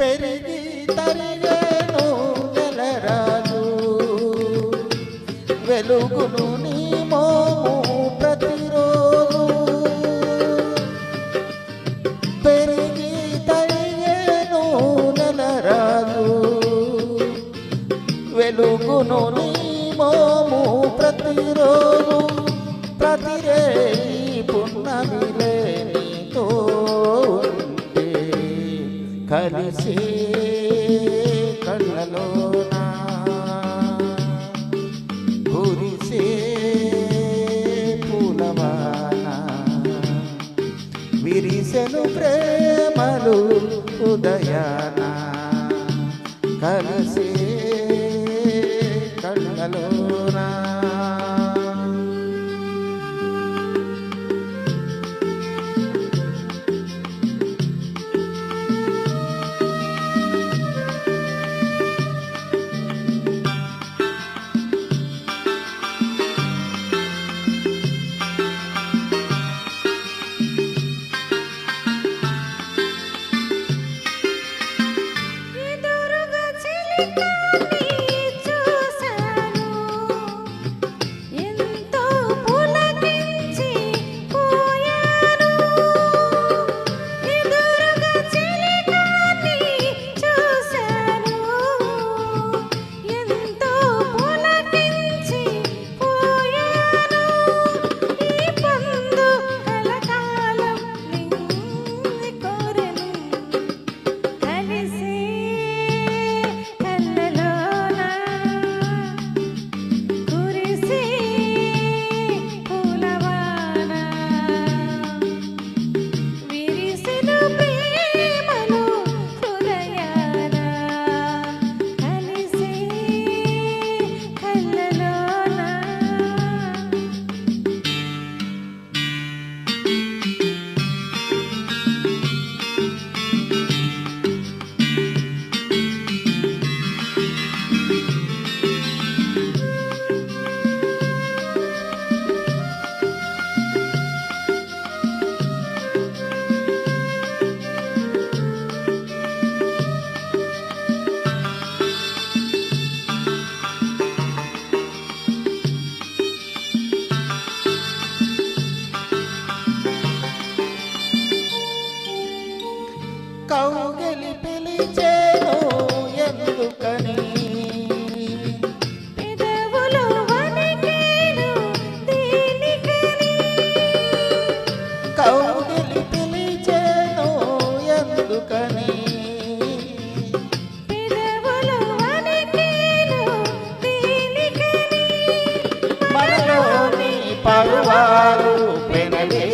పెరిగి తరిగేను వెలరాజు వెలుగును నీ మోము ప్రతిరోజు. పెరిగి తరిగేను నెలరాజు వెలుగును నీ మోము ప్రతిరోజు. ప్రతిరే పున్నమిలే నీతో కలిసి విరిసెను ప్రేమలు ఉదయాన కలిసే కళ్ళలోనా కౌగిలి పిలిచేను ఎందుకని? కౌగిలి పిలిచేను ఎందుకని? మనలోని పరువాలు పెనవేయాలని